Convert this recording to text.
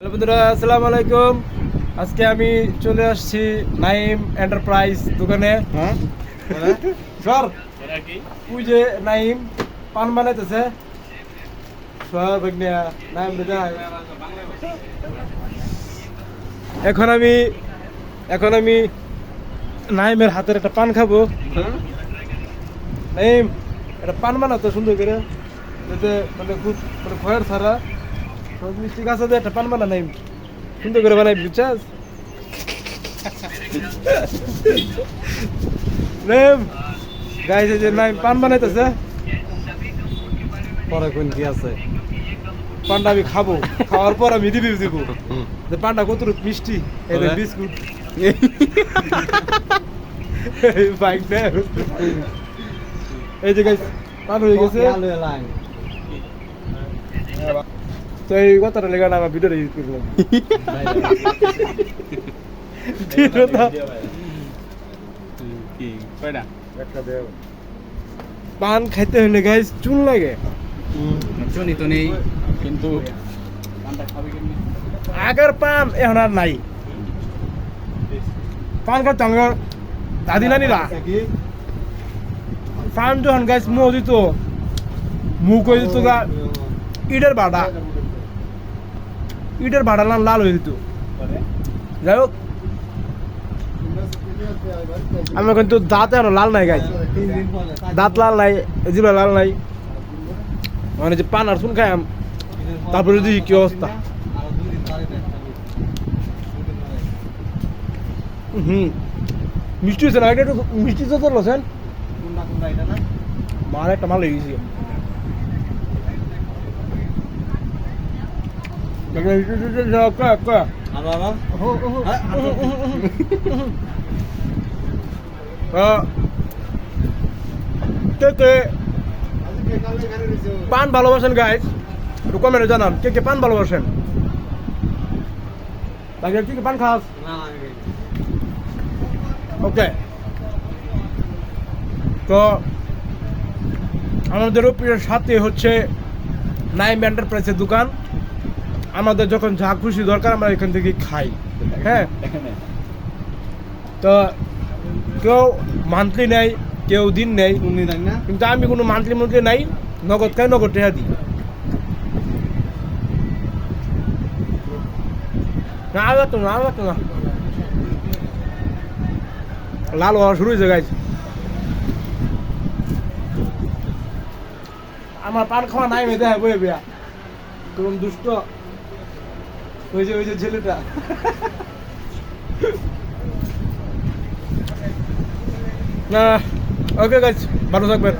Hello বন্ধুরা আসসালামু আলাইকুম। আজকে আমি চলে আসছি নাইম এন্টারপ্রাইজ দোকানে। হ্যাঁ? সর ওই যে নাইম পান বানাইতেছে। সর এখন আমি এখন আমি নাইমের হাতের একটা পান খাব। নাইম একটা পান বানাতো সুন্দর করে। যাতে মানে খুব মানে ভয়ের ছাড়া। সব মিষ্টি গাছ আছে একটা পান বানা নাইম সুন্দর করে বানাই বুঝছাস নাইম গাইছে যে নাইম পান বানাইতেছে পরে কোন কি আছে পানটা আমি খাব খাওয়ার পর আমি রিভিউ দিব যে পানটা কত মিষ্টি এই বিস্কুট বাইক এই যে গাইস পান হয়ে গেছে তো এই কথাটা লেগে আমার ভিডিওটা ইউজ করলাম পান খাইতে হলে গাইস চুন লাগে চনি তো নেই কিন্তু আগের পান এখন আর নাই পান খাইতে আমার দাদি নানিরা পান যখন গাইস মুখ দিত মুখ দিত গা ইটের বাড়া ইটের বাড়া লাল হয়ে দিত যাই হোক। আমার কিন্তু দাঁত এখন লাল নাই গাইস দাঁত লাল নাই জিবা লাল নাই। মানে যে পান আর শুন খাই তারপরে দেখি কি অবস্থা? হুম। মিষ্টি হয়েছে না? এটা একটু মিষ্টি তো তো লছেন মার একটা মাল লেগেছে পান ভালোবাসেন গাইজ একটু কমেন্টে জানান, কে কে পান ভালোবাসেন? তাকে কি পান খাস? ওকে তো আমাদের প্রিয় সাথে হচ্ছে নাইম এন্টারপ্রাইজের দোকান। আমাদের যখন যা খুশি দরকার আমরা এখান থেকে খাই। হ্যাঁ? তো কেউ মান্থলি নেই কেউ দিন নেই কিন্তু আমি কোনো মান্থলি মান্থলি নাই নগদ খাই নগদ টেহা দিই। না আগে তো না তো না। লাল হওয়া শুরু হয়েছে গাছ আমার পান খাওয়া নাই মেয়ে দেয় বয়ে বেয়া কোন দুষ্ট। ওই যে ওই যে ছেলেটা না ওকে গাছ ভালো থাকবেন।